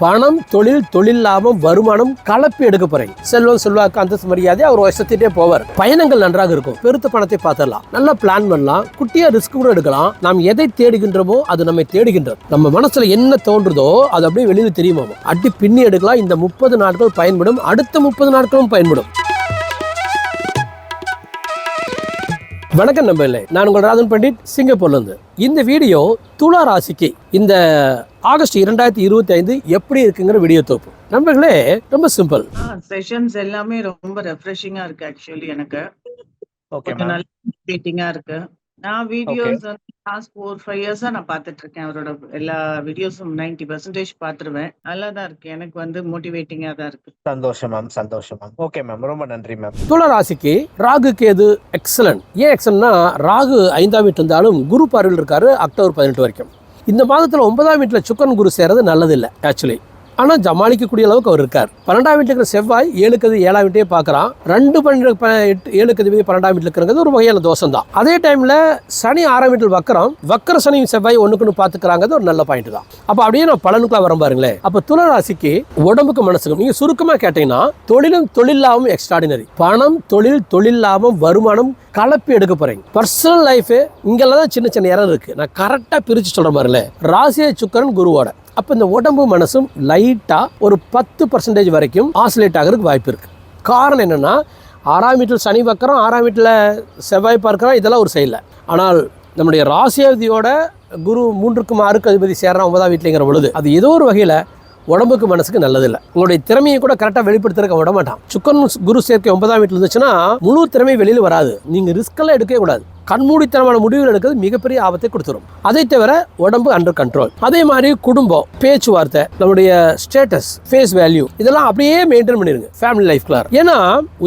பணம் தொழில் தொழில் லாபம் வருமானம் கலப்பி எடுக்க போறீங்க செல்வம் செல்வாக்கு அந்தஸ்து மரியாதை அவர் வசத்திட்டே போவார். பயணங்கள் நன்றாக இருக்கும். பெருத்த பணத்தை பார்த்துடலாம். நல்லா பிளான் பண்ணலாம். குட்டியா ரிஸ்க் கூட எடுக்கலாம். நாம் எதை தேடுகின்றோமோ அது நம்மை தேடுகின்றது. நம்ம மனசுல என்ன தோன்றுதோ அது அப்படியே வெளியில் தெரியுமா அடி பின்னி எடுக்கலாம். இந்த முப்பது நாட்கள் பயன்படும். அடுத்த முப்பது நாட்களும் பயன்படும். வணக்கம் நம்பல நான் உங்கள் ராஜன் பண்டிட் சிங்கப்பூர்ல இருந்து இந்த வீடியோ துலா ராசிக்கு இந்த ஆகஸ்ட் இரண்டாயிரத்தி இருபத்தி ஐந்து எப்படி இருக்குங்கிற வீடியோ தொகுப்பு. நண்பர்களே ரொம்ப சிம்பிள். செஷன்ஸ் எல்லாமே ரொம்ப ரெஃப்ரெஷிங்கா இருக்கு ஆக்சுவலி எனக்கு. ஓகே நல்ல இருக்கு. நான் வீடியோஸ் லாஸ்ட் ஃபோர் ஃபைவ் இயர்ஸா நான் பார்த்துட்டு இருக்கேன் அவரோட எல்லா வீடியோஸும் நைன்டி பர்சன்டேஜ் பார்த்துருவேன். நல்லா தான் இருக்கு. எனக்கு வந்து மோட்டிவேட்டிங்கா தான் இருக்கு. சந்தோஷம் மேம் சந்தோஷம் மேம் ஓகே மேம் ரொம்ப நன்றி மேம் துலா ராசிக்கு ராகு கேது எக்ஸலன்ட் ஏன் எக்ஸலன்னா ராகு ஐந்தாம் வீட்டு இருந்தாலும் குரு பார்வையில் இருக்காரு அக்டோபர் பதினெட்டு வரைக்கும். இந்த மாதத்தில் ஒன்பதாம் வீட்டில் சுக்கரன் குரு சேரது நல்லதில்லை ஆக்சுவலி ஆனால் ஜமாளிக்கக்கூடிய அளவுக்கு அவர் இருக்கார். பன்னெண்டாம் வீட்டில் இருக்கிற செவ்வாய் ஏழு அது ஏழாம் வீட்டையே பார்க்குறான். ரெண்டு பன்னெண்டு எட்டு ஏழு அதிபதி பன்னெண்டாம் வீட்டில் இருக்கிறது ஒரு வகையான தோஷம் தான் அதே டைமில் சனி ஆறாம் வீட்டில் வக்கரம் வக்கர சனி செவ்வாய் ஒன்றுக்குன்னு பார்த்துக்கிறாங்கிறது ஒரு நல்ல பாயிண்ட் தான். அப்போ அப்படியே நான் பலனுக்குலாம் வரேன் பாருங்களேன் அப்போ துளராசிக்கு உடம்புக்கு மனசுக்கும் நீங்கள் சுருக்கமாக கேட்டீங்கன்னா தொழிலும் தொழில் லாபம் எக்ஸ்ட்ராடினரி பணம் தொழில் தொழில் லாபம் வருமானம் கலப்பி எடுக்க போகிறீங்க பர்சனல் லைஃபு இங்கெல்லாம் தான் சின்ன சின்ன இடம் இருக்குது நான் கரெக்டாக பிரித்து சொல்கிற மாதிரில ராசிய சுக்கரன் குருவோட. அப்போ இந்த உடம்பு மனசும் லைஃப் லைட்டாக ஒரு பத்து பர்சன்டேஜ் வரைக்கும் ஆசிலேட் ஆகிறதுக்கு வாய்ப்பு இருக்குது காரணம் என்னென்னா ஆறாம் வீட்டில் சனி வக்கரம் ஆறாம் வீட்டில் செவ்வாய் பார்க்குறோம் இதெல்லாம் ஒரு செயலில் ஆனால் நம்முடைய ராசியாவதியோட குரு மூன்றுக்கும் ஆறுக்கு அதிபதி சேர்றான் ஒன்பதாம் வீட்டிலேங்கிற பொழுது அது ஏதோ ஒரு வகையில் உடம்புக்கு மனசுக்கு நல்லதில்லை உங்களுடைய திறமையை கூட கரெக்டாக வெளிப்படுத்துறதுக்கு விட மாட்டான் சுக்கன் குரு சேர்க்கை ஒன்பதாம் வீட்டில் இருந்துச்சுன்னா முழு திறமை வெளியில் வராது. நீங்கள் ரிஸ்க்கெல்லாம் எடுக்கவே கூடாது. கண்மூடித்தனமான முடிவுகள் எடுக்கிறது மிகப்பெரிய ஆபத்தை கொடுத்துரும். அதை தவிர உடம்பு அண்டர் கண்ட்ரோல் அதே மாதிரி குடும்பம் பேச்சுவார்த்தை நம்முடைய ஸ்டேட்டஸ் ஃபேஸ் வேல்யூ இதெல்லாம் அப்படியே மெயின்டைன் பண்ணிருங்க ஃபேமிலி லைஃப்குள்ளார ஏன்னா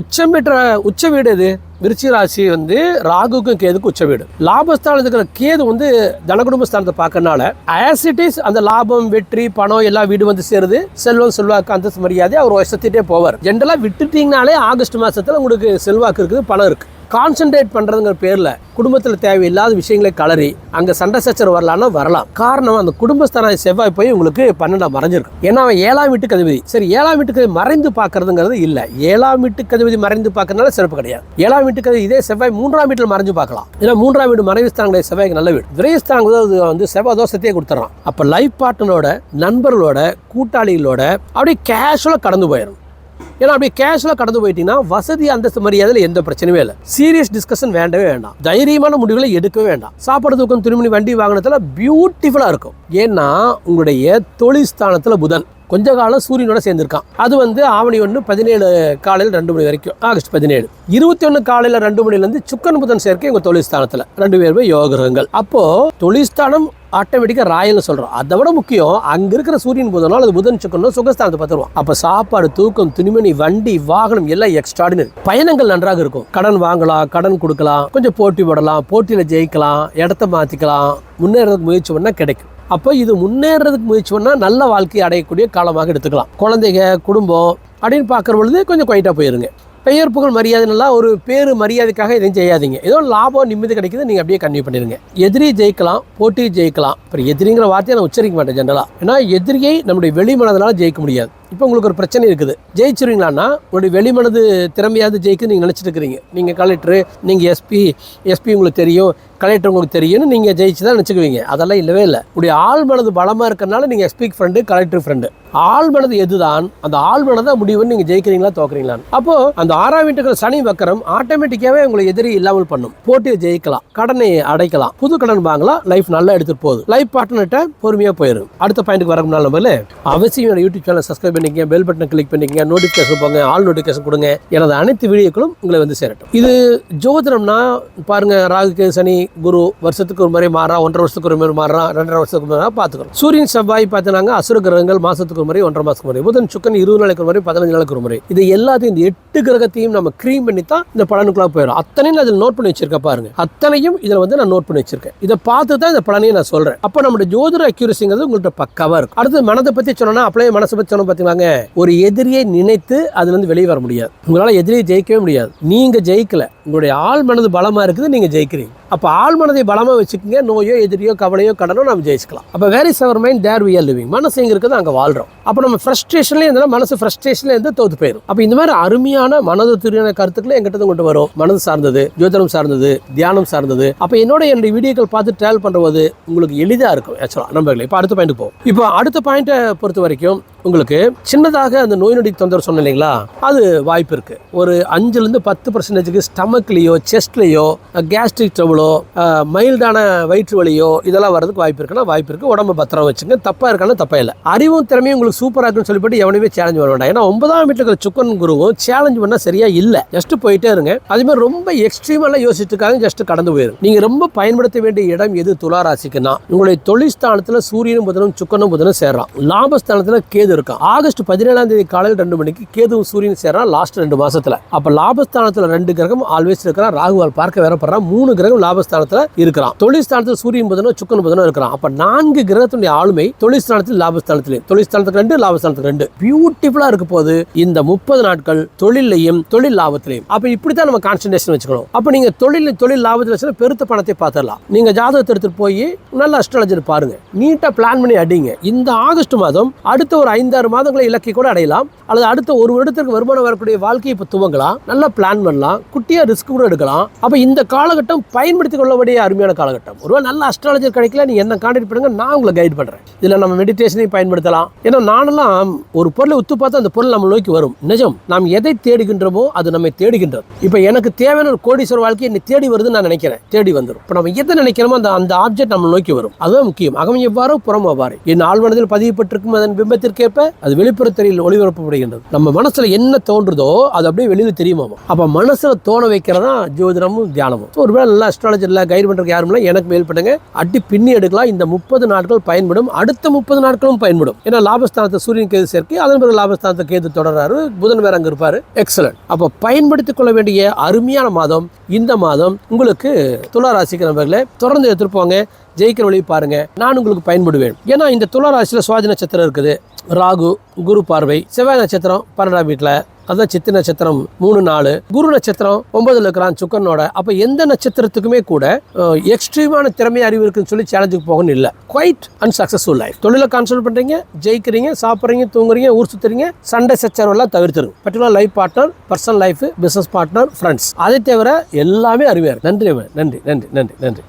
உச்சம் பெற்ற உச்ச வீடு எது? விருச்சிக ராசி வந்து ராகுக்கும் கேதுக்கும் உச்ச வீடு. லாபஸ்தானம் இருக்கிற கேது வந்து தனகுடும்ப ஸ்தானத்தை பார்க்கறனால ஆசிட்டிஸ் அந்த லாபம் வெற்றி பணம் எல்லாம் வீடு வந்து சேருது. செல்வம் செல்வாக்கு அந்தஸ்து மரியாதை அவர் வசத்திட்டே போவார். ஜென்ரலாக விட்டுட்டீங்கனாலே ஆகஸ்ட் மாசத்துல உங்களுக்கு செல்வாக்கு இருக்குது பணம் இருக்கு கான்சென்ட்ரேட் பண்ணுறதுங்கிற பேரில் குடும்பத்தில் தேவையில்லாத விஷயங்களை கலரி அங்கே சண்டை சச்சரவு வரலாம்னா வரலாம். காரணம் அந்த குடும்பஸ்தான செவ்வாய் போய் உங்களுக்கு பன்னெண்டாம் மறைஞ்சிருக்கும். ஏன்னா அவன் ஏழாம் வீட்டு கதிபதி. சரி ஏழாம் வீட்டு அதிபதி மறைந்து பார்க்கறதுங்கிறது இல்லை. ஏழாம் வீட்டு கதிபதி மறைந்து பார்க்கறதுனால சிறப்பு கிடையாது. ஏழாம் வீட்டு அதிபதி இதே செவ்வாய் மூன்றாம் வீட்டில் மறைஞ்சு பார்க்கலாம். ஏன்னா மூன்றாம் வீடு மறைவு ஸ்தானம் செவ்வாய்க்கு நல்ல வீடு. விரைஸ்தானம் அது வந்து செவ்வாய் தோஷத்தையே கொடுத்துறான் அப்போ லைஃப் பார்ட்னரோட நண்பர்களோட கூட்டாளிகளோட அப்படியே கேஷுவலாக கடந்து போயிடும் ஏன்னா அப்படியே கேஷுவலாக கடந்து போயிட்டீங்கன்னா வசதி அந்தஸ்து மரியாதையில் எந்த பிரச்சனையும் இல்லை. சீரியஸ் டிஸ்கஷன் வேண்டவே வேண்டாம். தைரியமான முடிவுகளை எடுக்கவே வேண்டாம். சாப்பாடு தூக்கம் திருமணி வண்டி வாங்கினதுல பியூட்டிஃபுல்லாக இருக்கும். ஏன்னா உங்களுடைய தொழில் ஸ்தானத்தில் புதன். கொஞ்ச காலம் சூரியனோட சேர்ந்திருக்கான். அது வந்து ஆவணி ஒன்று பதினேழு காலையில் ரெண்டு மணி வரைக்கும் ஆகஸ்ட் பதினேழு. இருபத்தி ஒன்று காலையில் ரெண்டு மணிலேருந்து சுக்கன் புதன் சேர்க்கை உங்கள் தொழில்ஸ்தானத்தில் ரெண்டு பேருமே யோகிரகங்கள் அப்போ தொழில்ஸ்தானம் ஆட்டோமேட்டிக்காக ராயல்னு சொல்கிறோம் அதை விட முக்கியம் அங்கே இருக்கிற சூரியன் புதனோ அல்லது புதன் சுக்கனோ சுகஸ்தானத்தை பார்த்துருவோம். அப்போ சாப்பாடு தூக்கம் துணிமணி வண்டி வாகனம் எல்லாம் எக்ஸ்ட்ராடினரி பயணங்கள் நன்றாக இருக்கும். கடன் வாங்கலாம் கடன் கொடுக்கலாம் கொஞ்சம் போட்டி போடலாம் போட்டியில் ஜெயிக்கலாம் இடத்த மாற்றிக்கலாம் முன்னேறதுக்கு முயற்சி பண்ணால் கிடைக்கும். அப்போ இது முன்னேறதுக்கு முயற்சி பண்ணால் நல்ல வாழ்க்கையை அடையக்கூடிய காலமாக எடுத்துக்கலாம். குழந்தைங்க குடும்பம் அப்படின்னு பார்க்குற பொழுது கொஞ்சம் குவைட்டாக போயிருங்க. பெயர் புகழ் மரியாதைலாம் ஒரு பேரு மரியாதைக்காக எதையும் செய்யாதீங்க. ஏதோ லாபம் நிம்மதி கிடைக்குது நீங்கள் அப்படியே கன்வியூ பண்ணிடுங்க எதிரி ஜெயிக்கலாம் போட்டி ஜெயிக்கலாம். அப்புறம் எதிரிங்கிற வார்த்தையை நான் உச்சரிக்க மாட்டேன் ஜென்ரலாக ஏன்னா எதிரியை நம்முடைய வெளிமனதனால் ஜெயிக்க முடியாது. இப்போ உங்களுக்கு ஒரு பிரச்சனை இருக்குது. ஜெயிச்சிருவீங்களான்னா உங்களுடைய வெளிமனது திறமையாவது ஜெயிக்க நீங்கள் நினச்சிட்டு இருக்கிறீங்க நீங்கள் கலெக்டரு நீங்கள் எஸ்பி எஸ்பி உங்களுக்கு தெரியும் கலெக்டர் உங்களுக்கு தெரியும்னு நீங்கள் ஜெயிச்சு தான் நினச்சிக்குவீங்க. அதெல்லாம் இல்லவே இல்லை. உங்களுடைய ஆள் மனது பலமாக இருக்கிறனால நீங்கள் எஸ்பிக்கு ஃப்ரெண்டு கலெக்டர் ஃப்ரெண்டு ஆள் மனது எதுதான் அந்த ஆள் மனதை முடிவுன்னு நீங்கள் ஜெயிக்கிறீங்களா தோக்குறீங்களான்னு. அப்போ அந்த ஆறாம் வீட்டுக்கு சனி வக்கரம் ஆட்டோமேட்டிக்காகவே உங்களை எதிரி இல்லாமல் பண்ணும். போட்டியை ஜெயிக்கலாம் கடனை அடைக்கலாம். புது கடன் வாங்கலாம் லைஃப் நல்லா எடுத்துகிட்டு போகுது. லைஃப் பார்ட்னர்கிட்ட பொறுமையாக போயிடும் அடுத்த பாயிண்ட்டுக்கு வர அவசியம் யூடியூப் சேனல் சப்ஸ்கிரைப் பண்ணிக்கங்க பெல் பட்டனை கிளிக் பண்ணிக்கங்க நோட்டிஃபிகேஷன் போங்க ஆல் நோட்டிஃபிகேஷன் கொடுங்க. எனது அனைத்து வீடியோக்களும் உங்களை வந்து சேரட்டும். இது ஜோதிடம்னா பாருங்க ராகு சனி குரு வருஷத்துக்கு ஒரு முறை மாறா ஒன்றரை வருஷத்துக்கு ஒரு முறை மாறா ரெண்டரை வருஷத்துக்கு ஒரு முறை பார்த்துக்கிறோம் சூரியன் செவ்வாய் பார்த்தினாங்க அசுர கிரகங்கள் மாசத்துக்கு ஒரு முறை ஒன்றரை மாசத்துக்கு ஒரு முறை புதன் சுக்கன் இருபது நாளைக்கு ஒரு முறை பதினஞ்சு நாளைக்கு ஒரு முறை. இது எல்லாத்தையும் இந்த எட்டு கிரகத்தையும் நம்ம க்ரீம் பண்ணி தான் இந்த பலனுக்குள்ள போயிடும். அத்தனையும் அதில் நோட் பண்ணி வச்சிருக்க பாருங்க. அத்தனையும் இதில் வந்து நான் நோட் பண்ணி வச்சிருக்கேன். இதை பார்த்து தான் இந்த பலனையும் நான் சொல்றேன். அப்போ நம்மளுடைய ஜோதிட அக்யூரசிங்கிறது உங்கள்கிட்ட பக்காவாக இருக்கும். அடுத்து மனதை பற்றி சொன்னா அப்படியே மனசை பற்றி சொன்னோம் பார்த்தீங்களா பண்ணுவாங்க ஒரு எதிரியை நினைத்து அதுல இருந்து வெளியே வர முடியாது. உங்களால எதிரியை ஜெயிக்கவே முடியாது. நீங்க ஜெயிக்கல. உங்களுடைய ஆள் மனது பலமா இருக்குது நீங்க ஜெயிக்கிறீங்க. அப்ப ஆள் மனதை பலமா வச்சுக்கோங்க. நோயோ எதிரியோ கவலையோ கடனோ நம்ம ஜெயிச்சுக்கலாம். அப்ப where is our mind there we are living மனசு எங்க இருக்குது அங்க வாழ்றோம். அப்ப நம்ம ஃப்ரஸ்ட்ரேஷன்ல இருந்தாலும் மனசு ஃப்ரஸ்ட்ரேஷன்ல இருந்து தோத்து போயிடும் அப்ப இந்த மாதிரி அருமையான மனது துறையான கருத்துக்களை எங்கிட்ட கொண்டு வரும். மனது சார்ந்தது ஜோதிடம் சார்ந்தது தியானம் சார்ந்தது. அப்ப என்னோட என்னுடைய வீடியோக்கள் பார்த்து ட்ராவல் பண்ணுறது உங்களுக்கு எளிதா இருக்கும் ஆக்சுவலா நம்பர்களே இப்போ அடுத்த பாயிண்ட் போகும் இப்போ அடுத்த பாயிண்ட்டை பொறுத்த வரைக்கும் உங்களுக்கு சின்னதாக அந்த நோய் நொடி தொந்தரவு சொன்னேன் இல்லைங்களா? அது வாய்ப்பு இருக்கு. ஒரு அஞ்சுலேருந்து பத்து பர்சன்டேஜுக்கு ஸ்டமக்லேயோ செஸ்ட்லேயோ கேஸ்ட்ரிக் ட்ரபிளோ மைல்டான வயிற்று வலியோ இதெல்லாம் வரதுக்கு வாய்ப்பு இருக்குன்னா வாய்ப்பு இருக்கு. உடம்பு பத்திரம் வச்சுங்க. தப்பாக இருக்கானா? தப்பா இல்லை. அறிவும் திறமையும் உங்களுக்கு சூப்பராக இருக்குன்னு சொல்லிட்டு எவனையுமே சேலஞ்ச் பண்ண வேண்டாம். ஏன்னா ஒன்பதாம் வீட்டில் இருக்கிற சுக்கன் குருவும் சேலஞ்ச் பண்ணால் சரியாக இல்லை. ஜஸ்ட் போயிட்டே இருங்க. அதே மாதிரி ரொம்ப எக்ஸ்ட்ரீமெல்லாம் யோசிச்சிருக்காங்க ஜஸ்ட் கடந்து போயிடும் நீங்கள் ரொம்ப பயன்படுத்த வேண்டிய இடம் எது? துளாராசிக்குன்னா உங்களுடைய தொழில் ஸ்தானத்தில் சூரியனும் புதனும் சுக்கனும் புதனும் சேர்றான். லாபஸ்தானத்தில் கேது இருக்கான் ஆகஸ்ட் பதினேழாம் தேதி காலையில் ரெண்டு மணிக்கு கேதுவும் சூரியன் சேரான் லாஸ்ட் ரெண்டு மாசத்துல. அப்ப லாபஸ்தானத்துல ரெண்டு கிரகம் ஆல்வேஸ் இருக்கிறான் ராகுவால் பார்க்க வேறப்படுறான் மூணு கிரகம் லாபஸ்தானத்துல இருக்கிறான். தொழில் சூரியன் புதனும் சுக்கன் புதனும் இருக்கிறான். அப்ப நான்கு கிரகத்துடைய ஆளுமை தொழில் ஸ்தானத்தில் லாபஸ்தானத்திலையும் தொழில் ஸ்தானத்துக்கு ரெண்டு லாபஸ்தானத்துக்கு ரெண்டு. பியூட்டிஃபுல்லா இருக்க போது இந்த முப்பது நாட்கள் தொழிலையும் தொழில் லாபத்திலையும். அப்ப இப்படித்தான் நம்ம கான்சன்ட்ரேஷன் வச்சுக்கணும். அப்ப நீங்க தொழில் தொழில் லாபத்தில் வச்சுன்னா பெருத்த பணத்தை பார்த்துடலாம். நீங்க ஜாதகத்தை எடுத்துட்டு போய் நல்ல அஸ்ட்ராலஜர் பாருங்க. நீட்டா பிளான் பண்ணி அடிங்க. இந்த ஆகஸ்ட் மாதம் அடுத்த ஒரு ஐந்தாறு மாதங்களை இலக்கை கூட அடையலாம். அல்லது அடுத்த ஒரு வருடத்திற்கு வருமானம் வரக்கூடிய வாழ்க்கையை இப்போ துவங்கலாம். நல்லா பிளான் பண்ணலாம். குட்டியாக ரிஸ்க் கூட எடுக்கலாம். அப்போ இந்த காலகட்டம் பயன்படுத்திக் கொள்ள வேண்டிய அருமையான காலகட்டம். ஒருவேளை நல்ல அஸ்ட்ராலஜர் கிடைக்கல நீ என்ன கான்டாக்ட் பண்ணுங்க நான் உங்களை கைட் பண்ணுறேன் இதில் நம்ம மெடிடேஷனையும் பயன்படுத்தலாம். ஏன்னா நானெல்லாம் ஒரு பொருளை உத்து பார்த்தா அந்த பொருள் நம்ம நோக்கி வரும். நிஜம் நாம் எதை தேடுகின்றோமோ அது நம்மை தேடுகின்றது. இப்போ எனக்கு தேவையான ஒரு கோடீஸ்வர வாழ்க்கை என்னை தேடி வருதுன்னு நான் நினைக்கிறேன். தேடி வந்துடும் இப்போ நம்ம எதை நினைக்கிறோமோ அந்த அந்த ஆப்ஜெக்ட் நம்ம நோக்கி வரும். அதுதான் முக்கியம். அகம் எவ்வாறோ புறம் எவ்வாறு என் ஆழ்மனதில் பதிவுபட்டிருக்கும் அதன் பிம்பத்திற்கேற்ப அது வெளிப்புறத்திரையில் ஒளிபரப்பப்படுகின்றது. நம்ம மனசுல என்ன தோன்றுதோ அது அப்படியே வெளியில தெரியுமா அப்ப மனசுல தோண வைக்கிறதா ஜோதிடமும் தியானமும். So, ஒருவேளை ஸ்ட்ராலஜர் இல்லை கைட் பண்றதுக்கு யாரும் இல்லை எனக்கு மேல் பண்ணுங்க. அடி பின்னி எடுக்கலாம். இந்த முப்பது நாட்கள் பயன்படும். அடுத்த முப்பது நாட்களும் பயன்படும். ஏன்னா லாபஸ்தானத்தை சூரியன் கேது சேர்க்கை அதன் பிறகு லாபஸ்தானத்தை கேது தொடர்றாரு. புதன் வேற அங்க இருப்பாரு. எக்ஸலன்ட் அப்போ பயன்படுத்திக் கொள்ள வேண்டிய அருமையான மாதம் இந்த மாதம் உங்களுக்கு துலா ராசிக்கு நண்பர்களே தொடர்ந்து எடுத்துருப்போங்க ஜெயிக்கிற வழி பாருங்க. நான் உங்களுக்கு பயன்படுவேன். ஏன்னா இந்த துலா சுவாதி நட்சத்திரம் இருக்குது. ராகு குரு பார்வை செவ்வாய் நட்சத்திரம் பன்னெண்டாம் வீட்டில் அதான் சித்தி நட்சத்திரம் மூணு நாலு. குரு நட்சத்திரம் ஒன்பதுல இருக்கிறான் சுக்கனோட அப்போ எந்த நட்சத்திரத்துக்குமே கூட எக்ஸ்ட்ரீமான திறமை அறிவு இருக்குன்னு சொல்லி சேலஞ்சுக்கு போகணும் இல்லை. குவைட் அன்சக்சஸ்ஃபுல் லைஃப் தொழிலை கான்சல்ட் பண்றீங்க ஜெயிக்கிறீங்க சாப்பிட்றீங்க தூங்குறீங்க ஊர் சுத்துறீங்க சண்டை சச்சரவெல்லாம் தவிர்த்துருங்க. Particular life partner personal life business partner friends அதை தவிர எல்லாமே அருமையா நன்றி நன்றி நன்றி நன்றி நன்றி.